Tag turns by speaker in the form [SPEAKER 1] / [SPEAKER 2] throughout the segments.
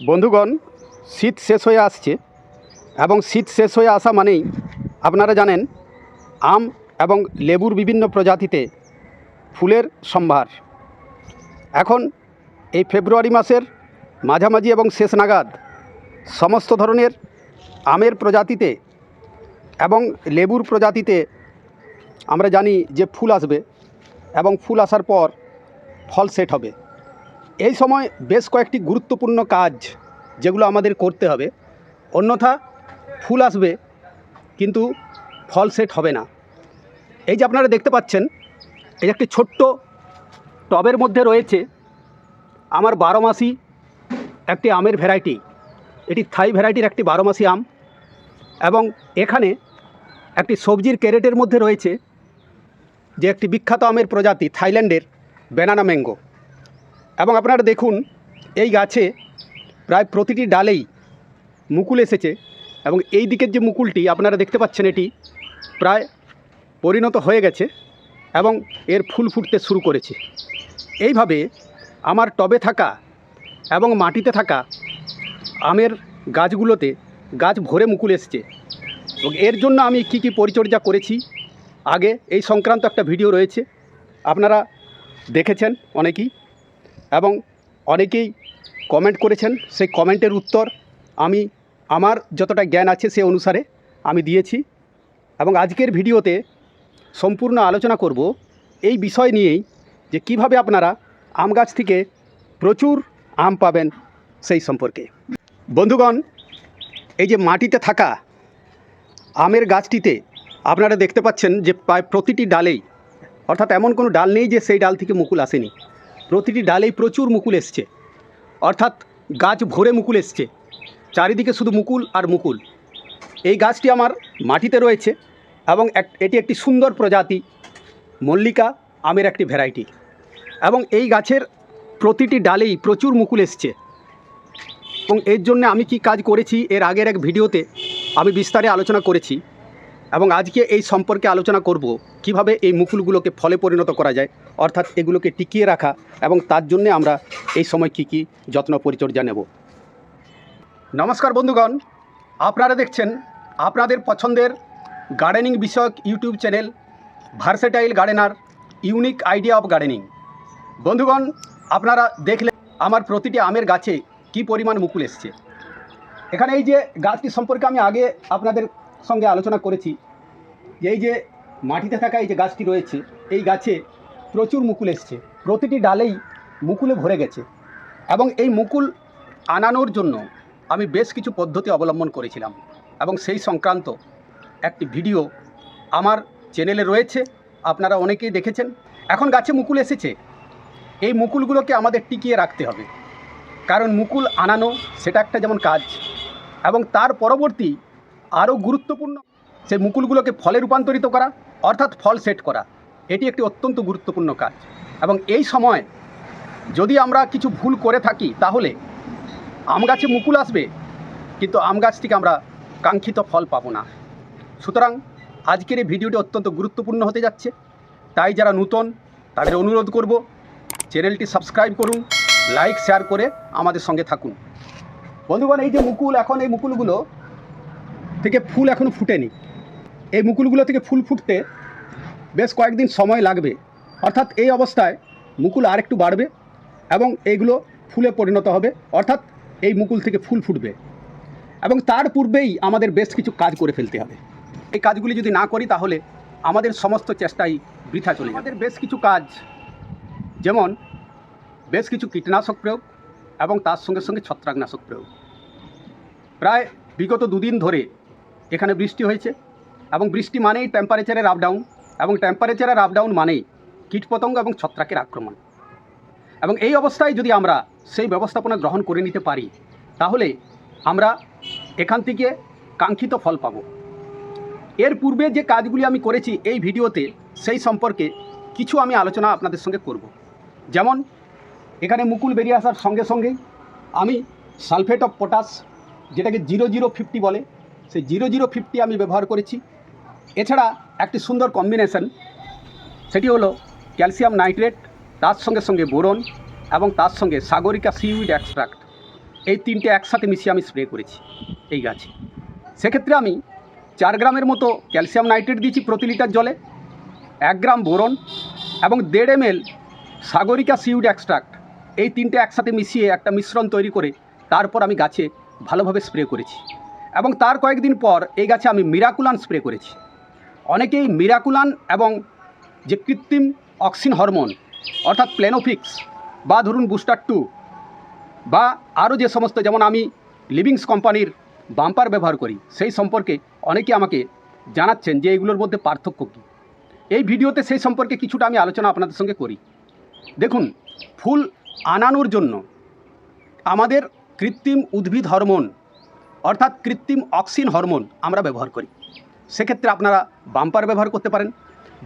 [SPEAKER 1] বন্ধুগণ, শীত শেষ হয়ে আসছে এবং শীত শেষ হয়ে আসা মানেই আপনারা জানেন, আম এবং লেবুর বিভিন্ন প্রজাতিতে ফুলের সম্ভার। এখন এই ফেব্রুয়ারি মাসের মাঝামাঝি এবং শেষ নাগাদ সমস্ত ধরনের আমের প্রজাতিতে এবং লেবুর প্রজাতিতে আমরা জানি যে ফুল আসবে এবং ফুল আসার পর ফল সেট হবে। এই সময় বেশ কয়েকটি গুরুত্বপূর্ণ কাজ যেগুলো আমাদের করতে হবে। অন্যথা ফুল আসবে, কিন্তু ফল সেট হবে না। এই যে আপনারা দেখতে পাচ্ছেন, এই একটি ছোট্ট টবের মধ্যে রয়েছে আমার বারো মাসি একটি আমের ভ্যারাইটি। এটি থাই ভ্যারাইটির একটি বারো মাসি আম এবং এখানে একটি সবজির ক্যারেটের মধ্যে রয়েছে যে একটি বিখ্যাত আমের প্রজাতি থাইল্যান্ডের ব্যানানা ম্যাঙ্গো। এবং আপনারা দেখুন, এই গাছে প্রায় প্রতিটি ডালেই মুকুল এসেছে এবং এই দিকের যে মুকুলটি, আপনারা দেখতে পাচ্ছেন এটি প্রায় পরিণত হয়ে গেছে এবং এর ফুল ফুটতে শুরু করেছে। এইভাবে আমার টবে থাকা এবং মাটিতে থাকা আমের গাছগুলোতে গাছ ভরে মুকুল এসছে। এবং এর জন্য আমি কি কি পরিচর্যা করেছি, আগে এই সংক্রান্ত একটা ভিডিও রয়েছে, আপনারা দেখেছেন অনেকেই। এবং অনেকেই কমেন্ট করেছেন সেই কমেন্টের উত্তর আমি, আমার যতটা জ্ঞান আছে সে অনুসারে আমি দিয়েছি। এবং আজকের ভিডিওতে সম্পূর্ণ আলোচনা করব এই বিষয় নিয়েই যে কীভাবে আপনারা আম গাছ থেকে প্রচুর আম পাবেন সেই সম্পর্কে। বন্ধুগণ, এই যে মাটিতে থাকা আমের গাছটিতে আপনারা দেখতে পাচ্ছেন যে প্রায় প্রতিটি ডালেই, অর্থাৎ এমন কোনো ডাল নেই যে সেই ডাল থেকে মুকুল আসেনি। প্রতিটি ডালেই প্রচুর মুকুল এসছে। অর্থাৎ গাছ ভরে মুকুল এসছে। চারিদিকে শুধু মুকুল আর মুকুল। এই গাছটি আমার মাটিতে রয়েছে এবং এটি একটি সুন্দর প্রজাতি, মল্লিকা আমের একটি ভ্যারাইটি। এবং এই গাছের প্রতিটি ডালেই প্রচুর মুকুল এসছে। এবং এর জন্য আমি কি কাজ করেছি, এর আগের এক ভিডিওতে আমি বিস্তারে আলোচনা করেছি। এবং আজকে এই সম্পর্কে আলোচনা করব, কীভাবে এই মুকুলগুলোকে ফলে পরিণত করা যায়, অর্থাৎ এগুলোকে টিকিয়ে রাখা এবং তার জন্যে আমরা এই সময় কী কী যত্ন পরিচর্যা নেব। নমস্কার বন্ধুগণ, আপনারা দেখছেন আপনাদের পছন্দের গার্ডেনিং বিষয়ক YouTube channel versatile gardener unique idea of gardening. বন্ধুগণ, আপনারা দেখলে আমার প্রতিটি আমের গাছে কি পরিমাণ মুকুল এসছে। এখানে এই যে গাছটি সম্পর্কে আমি আগে আপনাদের সঙ্গে আলোচনা করেছি যে এই যে মাটিতে থাকা এই যে গাছটি রয়েছে, এই গাছে প্রচুর মুকুল এসছে। প্রতিটি ডালেই মুকুলে ভরে গেছে এবং এই মুকুল আনানোর জন্য আমি বেশ কিছু পদ্ধতি অবলম্বন করেছিলাম এবং সেই সংক্রান্ত একটি ভিডিও আমার চ্যানেলে রয়েছে, আপনারা অনেকেই দেখেছেন। এখন গাছে মুকুল এসেছে, এই মুকুলগুলোকে আমাদের টিকিয়ে রাখতে হবে। কারণ মুকুল আনানো সেটা একটা যেমন কাজ এবং তার পরবর্তী আরও গুরুত্বপূর্ণ সেই মুকুলগুলোকে ফলে রূপান্তরিত করা, অর্থাৎ ফল সেট করা, এটি একটি অত্যন্ত গুরুত্বপূর্ণ কাজ। এবং এই সময় যদি আমরা কিছু ভুল করে থাকি, তাহলে আম গাছে মুকুল আসবে, কিন্তু আম গাছ থেকে আমরা কাঙ্ক্ষিত ফল পাবো না। সুতরাং আজকের এই ভিডিওটি অত্যন্ত গুরুত্বপূর্ণ হতে যাচ্ছে। তাই যারা নূতন, তাদের অনুরোধ করব, চ্যানেলটি সাবস্ক্রাইব করুন, লাইক, শেয়ার করে আমাদের সঙ্গে থাকুন। বন্ধুগণ, এই যে মুকুল, এখন এই মুকুলগুলো থেকে ফুল এখনও ফুটেনি। এই মুকুলগুলো থেকে ফুল ফুটতে বেশ কয়েকদিন সময় লাগবে। অর্থাৎ এই অবস্থায় মুকুল আরেকটু বাড়বে এবং এইগুলো ফুলে পরিণত হবে। অর্থাৎ এই মুকুল থেকে ফুল ফুটবে। এবং তার পূর্বেই আমাদের বেশ কিছু কাজ করে ফেলতে হবে। এই কাজগুলি যদি না করি তাহলে আমাদের সমস্ত চেষ্টাই বৃথা চলে আমাদের বেশ কিছু কাজ, যেমন বেশ কিছু কীটনাশক প্রয়োগ এবং তার সঙ্গে সঙ্গে ছত্রাকনাশক প্রয়োগ। প্রায় বিগত দুদিন ধরে এখানে বৃষ্টি হয়েছে এবং বৃষ্টি মানেই টেম্পারেচারের আপ ডাউন এবং টেম্পারেচারের আপ ডাউন মানেই কীটপতঙ্গ এবং ছত্রাকের আক্রমণ। এবং এই অবস্থায় যদি আমরা সেই ব্যবস্থাপনা গ্রহণ করে নিতে পারি, তাহলে আমরা এখান থেকে কাঙ্ক্ষিত ফল পাব। এর পূর্বে যে কাজগুলি আমি করেছি এই ভিডিওতে, সেই সম্পর্কে কিছু আমি আলোচনা আপনাদের সঙ্গে করব। যেমন, এখানে মুকুল বেরিয়ে আসার সঙ্গে সঙ্গেই আমি সালফেট অফ পটাশ, যেটাকে জিরো জিরো ফিফটি বলে সেই জিরো জিরো ফিফটি আমি ব্যবহার করেছি। এছাড়া একটি সুন্দর কম্বিনেশন সেটি হলো ক্যালসিয়াম নাইট্রেট তার সঙ্গে সঙ্গে বোরন এবং তার সঙ্গে সাগরিকা সিউইড এক্সট্রাক্ট এই তিনটে একসাথে মিশিয়ে আমি স্প্রে করেছি এই গাছে। সেক্ষেত্রে আমি চার গ্রামের মতো ক্যালসিয়াম নাইট্রেট দিয়েছি প্রতি লিটার জলে, এক গ্রাম বোরন এবং দেড় M L Sagarika seaweed extract এই তিনটে একসাথে মিশিয়ে একটা মিশ্রণ তৈরি করে তারপর আমি গাছে ভালোভাবে স্প্রে করেছি। এবং তার কয়েকদিন পর এই গাছে আমি মিরাকুলান স্প্রে করেছি। অনেকেই মিরাকুলান এবং যে কৃত্রিম অক্সিন হরমোন, অর্থাৎ প্লেনোফিক্স বা ধরুন বুস্টার টু বা আরও যে সমস্ত, যেমন আমি লিভিংস কোম্পানির বাম্পার ব্যবহার করি, সেই সম্পর্কে অনেকে আমাকে জানাচ্ছেন যে এগুলোর মধ্যে পার্থক্য কী। এই ভিডিওতে সেই সম্পর্কে কিছুটা আমি আলোচনা আপনাদের সঙ্গে করি। দেখুন, ফুল আনানোর জন্য আমাদের কৃত্রিম উদ্ভিদ হরমোন অর্থাৎ কৃত্রিম অক্সিন হরমোন আমরা ব্যবহার করি। সেক্ষেত্রে আপনারা বাম্পার ব্যবহার করতে পারেন,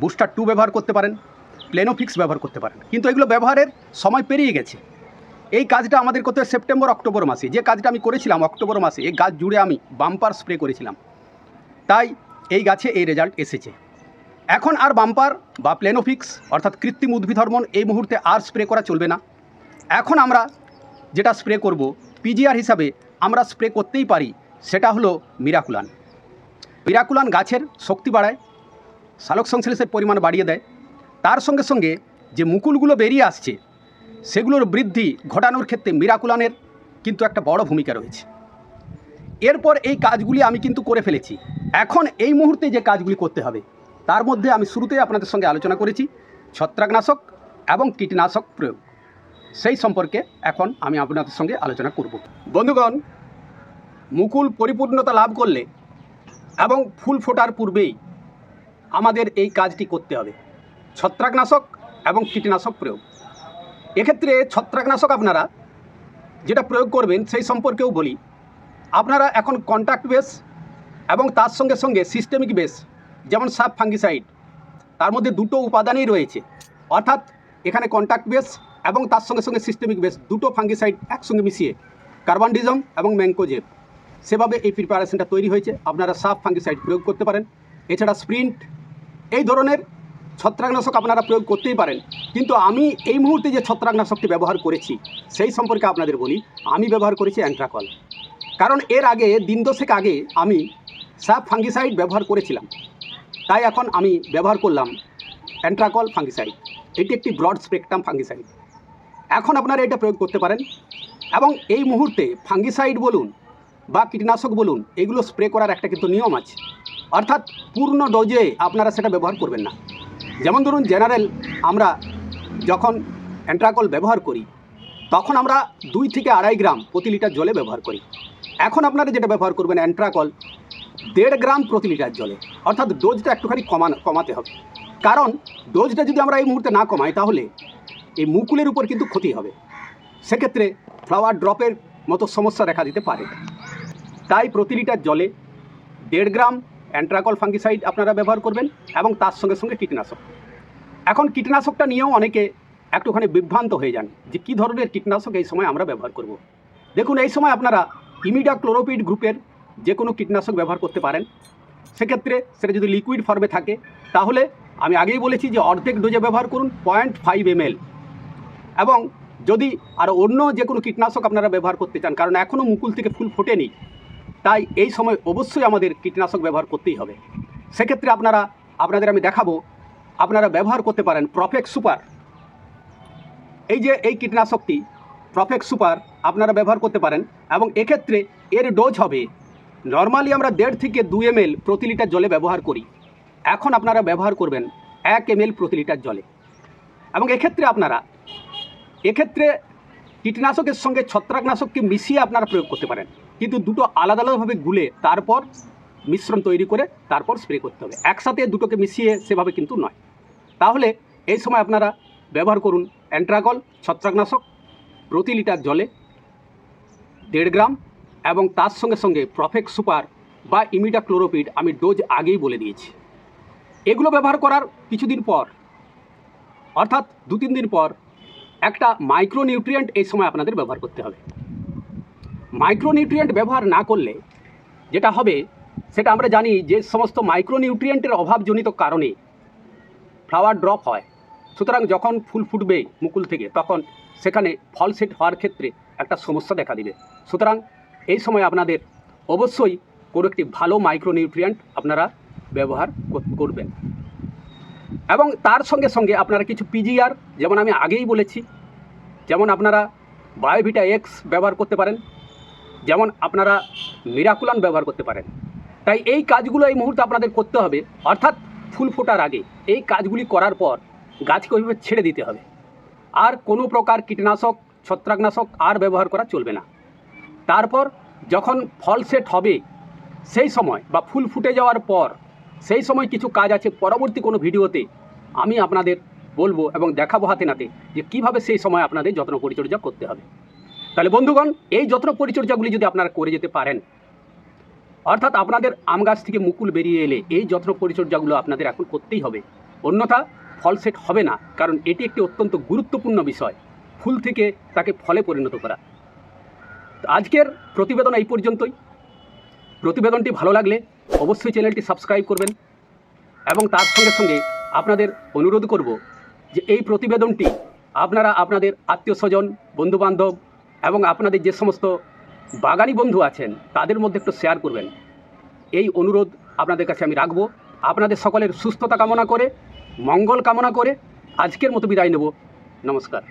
[SPEAKER 1] বুস্টার টু ব্যবহার করতে পারেন, প্লেনোফিক্স ব্যবহার করতে পারেন। কিন্তু এগুলো ব্যবহারের সময় পেরিয়ে গেছে। এই কাজটা আমাদের করতে সেপ্টেম্বর, অক্টোবর মাসে। যে কাজটা আমি করেছিলাম অক্টোবর মাসে, এই গাছ জুড়ে আমি বাম্পার স্প্রে করেছিলাম। তাই এই গাছে এই রেজাল্ট এসেছে। এখন আর বাম্পার বা প্লেনোফিক্স অর্থাৎ কৃত্রিম উদ্ভিদ হরমোন এই মুহূর্তে আর স্প্রে করা চলবে না। এখন আমরা যেটা স্প্রে করব, পিজিআর হিসাবে আমরা স্প্রে করতেই পারি, সেটা হলো মিরাকুলান মিরাকুলান গাছের শক্তি বাড়ায় সালোক সংশ্লেষের পরিমাণ বাড়িয়ে দেয়। তার সঙ্গে সঙ্গে যে মুকুলগুলো বেরিয়ে আসছে, সেগুলোর বৃদ্ধি ঘটানোর ক্ষেত্রে মিরাকুলানের কিন্তু একটা বড় ভূমিকা রয়েছে। এরপর এই কাজগুলি আমি কিন্তু করে ফেলেছি। এখন এই মুহূর্তে যে কাজগুলি করতে হবে, তার মধ্যে আমি শুরুতেই আপনাদের সঙ্গে আলোচনা করেছি, ছত্রাকনাশক এবং কীটনাশক প্রয়োগ। সেই সম্পর্কে এখন আমি আপনাদের সঙ্গে আলোচনা করব। বন্ধুগণ, মুকুল পরিপূর্ণতা লাভ করলে এবং ফুল ফোটার পূর্বেই আমাদের এই কাজটি করতে হবে। ছত্রাকনাশক এবং কীটনাশক প্রয়োগ। এক্ষেত্রে ছত্রাকনাশক আপনারা যেটা প্রয়োগ করবেন সেই সম্পর্কেও বলি। আপনারা এখন কন্ট্যাক্ট বেস এবং তার সঙ্গে সঙ্গে সিস্টেমিক বেস যেমন সাব ফাঙ্গিসাইড তার মধ্যে দুটো উপাদানই রয়েছে। অর্থাৎ এখানে কন্ট্যাক্ট বেস এবং তার সঙ্গে সঙ্গে সিস্টেমিক বেস দুটো ফাঙ্গিসাইড একসঙ্গে মিশিয়ে কার্বানডিজম এবং ম্যাঙ্কোজেব সেভাবে এই প্রিপারেশনটা তৈরি হয়েছে। আপনারা সাব ফাঙ্গিসাইড প্রয়োগ করতে পারেন। এছাড়া স্প্রিন্ট এই ধরনের ছত্রাকনাশক আপনারা প্রয়োগ করতেই পারেন। কিন্তু আমি এই মুহূর্তে যে ছত্রাকনাশকটি ব্যবহার করেছি, সেই সম্পর্কে আপনাদের বলি, আমি ব্যবহার করেছি অ্যান্ট্রাকল কারণ এর আগে, দিন দশেক আগে আমি সাব ফাঙ্গিসাইড ব্যবহার করেছিলাম। তাই এখন আমি ব্যবহার করলাম অ্যান্ট্রাকল ফাঙ্গিসাইড এটি একটি ব্রড স্পেকট্রাম ফাঙ্গিসাইড এখন আপনারা এটা প্রয়োগ করতে পারেন। এবং এই মুহূর্তে ফাঙ্গিসাইড বলুন বা কীটনাশক বলুন, এগুলো স্প্রে করার একটা কিন্তু নিয়ম আছে। অর্থাৎ পূর্ণ ডোজে আপনারা সেটা ব্যবহার করবেন না। যেমন ধরুন জেনারেল, আমরা যখন অ্যান্ট্রাকল ব্যবহার করি, তখন আমরা দুই থেকে আড়াই গ্রাম প্রতি লিটার জলে ব্যবহার করি। এখন আপনারা যেটা ব্যবহার করবেন, অ্যান্ট্রাকল, দেড় গ্রাম প্রতি লিটার জলে। অর্থাৎ ডোজটা একটুখানি কমানো, কমাতে হবে। কারণ ডোজটা যদি আমরা এই মুহূর্তে না কমাই, তাহলে এই মুকুলের উপর কিন্তু ক্ষতি হবে। সেক্ষেত্রে ফ্লাওয়ার ড্রপের মতো সমস্যা দেখা দিতে পারে। তাই প্রতি লিটার জলে দেড় গ্রাম অ্যান্ট্রাকল ফাঙ্গিসাইড আপনারা ব্যবহার করবেন এবং তার সঙ্গে সঙ্গে কীটনাশক। এখন কীটনাশকটা নিয়েও অনেকে একটুখানি বিভ্রান্ত হয়ে যান যে কী ধরনের কীটনাশক এই সময় আমরা ব্যবহার করব। দেখুন, এই সময় আপনারা ইমিডা ক্লোরোপিড গ্রুপের যে কোনো কীটনাশক ব্যবহার করতে পারেন। সেক্ষেত্রে সেটা যদি লিকুইড ফর্মে থাকে, তাহলে আমি আগেই বলেছি যে অর্ধেক ডোজে ব্যবহার করুন পয়েন্ট ফাইভ এমএল এবং যদি আর অন্য যে কোনো কীটনাশক আপনারা ব্যবহার করতে চান, কারণ এখনও মুকুল থেকে ফুল ফোটেনি, তাই এই সময় অবশ্যই আমাদের কীটনাশক ব্যবহার করতেই হবে। সেক্ষেত্রে আপনারা, আপনাদের আমি দেখাবো, আপনারা ব্যবহার করতে পারেন প্রফেক্ট সুপার এই যে এই কীটনাশকটি প্রফেক্ট সুপার আপনারা ব্যবহার করতে পারেন এবং এক্ষেত্রে এর ডোজ হবে নর্মালি আমরা দেড় থেকে দু এম প্রতি লিটার জলে ব্যবহার করি। এখন আপনারা ব্যবহার করবেন এক এম প্রতি লিটার জলে। এবং এক্ষেত্রে আপনারা এক্ষেত্রে কীটনাশকের সঙ্গে ছত্রাকনাশককে মিশিয়ে আপনারা প্রয়োগ করতে পারেন। কিন্তু দুটো আলাদা আলাদাভাবে গুলে তারপর মিশ্রণ তৈরি করে তারপর স্প্রে করতে হবে। একসাথে দুটোকে মিশিয়ে সেভাবে কিন্তু নয়। তাহলে এই সময় আপনারা ব্যবহার করুন অ্যান্ট্রাকল ছত্রাকনাশক, প্রতি লিটার জলে দেড় গ্রাম এবং তার সঙ্গে সঙ্গে প্রফেক্ট সুপার বা ইমিডা ক্লোরোপিড আমি ডোজ আগেই বলে দিয়েছি। এগুলো ব্যবহার করার কিছুদিন পর, অর্থাৎ দু তিন দিন পর একটা মাইক্রোনিউট্রিয়েন্ট এই সময় আপনাদের ব্যবহার করতে হবে। মাইক্রোনিউট্রিয়েন্ট ব্যবহার না করলে যেটা হবে, সেটা আমরা জানি যে সমস্ত মাইক্রোনিউট্রিয়েন্টের অভাবজনিত কারণে ফ্লাওয়ার ড্রপ হয়। সুতরাং যখন ফুল ফুটবে মুকুল থেকে, তখন সেখানে ফল সেট হওয়ার ক্ষেত্রে একটা সমস্যা দেখা দিবে। সুতরাং এই সময় আপনাদের অবশ্যই কোনো একটি ভালো মাইক্রোনিউট্রিয়েন্ট আপনারা ব্যবহার করবেন। এবং তার সঙ্গে সঙ্গে আপনারা কিছু পিজিআর যেমন আমি আগেই বলেছি, যেমন আপনারা বায়োভিটা এক্স ব্যবহার করতে পারেন, যেমন আপনারা মিরাকুলান ব্যবহার করতে পারেন। তাই এই কাজগুলো এই মুহূর্তে আপনাদের করতে হবে, অর্থাৎ ফুল ফোটার আগে। এই কাজগুলি করার পর গাছকে ওইভাবে ছেড়ে দিতে হবে। আর কোনো প্রকার কীটনাশক, ছত্রাকনাশক আর ব্যবহার করা চলবে না। তারপর যখন ফল সেট হবে, সেই সময় বা ফুল ফুটে যাওয়ার পর, সেই সময় কিছু কাজ আছে। পরবর্তী কোনো ভিডিওতে আমি আপনাদের বলব এবং দেখাবো হাতে নাতে যে কীভাবে সেই সময় আপনাদের যত্ন পরিচর্যা করতে হবে। তাহলে বন্ধুগণ, এই যত্ন পরিচর্যাগুলি যদি আপনারা করে যেতে পারেন, অর্থাৎ আপনাদের আম গাছ থেকে মুকুল বেরিয়ে এলে এই যত্ন পরিচর্যাগুলো আপনাদের এখন করতেই হবে। অন্যথা ফল সেট হবে না, কারণ এটি একটি অত্যন্ত গুরুত্বপূর্ণ বিষয়, ফুল থেকে তাকে ফলে পরিণত করা। আজকের প্রতিবেদন এই পর্যন্তই। প্রতিবেদনটি ভালো লাগলে অবশ্যই চ্যানেলটি সাবস্ক্রাইব করবেন এবং তার সঙ্গে সঙ্গে আপনাদের অনুরোধ করব যে এই প্রতিবেদনটি আপনারা আপনাদের আত্মীয় স্বজন বন্ধুবান্ধব এবং আপনাদের যে সমস্ত বাগানি বন্ধু আছেন, তাদের মধ্যে একটু শেয়ার করবেন। এই অনুরোধ আপনাদের কাছে আমি রাখব। আপনাদের সকলের সুস্থতা কামনা করে, মঙ্গল কামনা করে আজকের মতো বিদায় নেব। নমস্কার।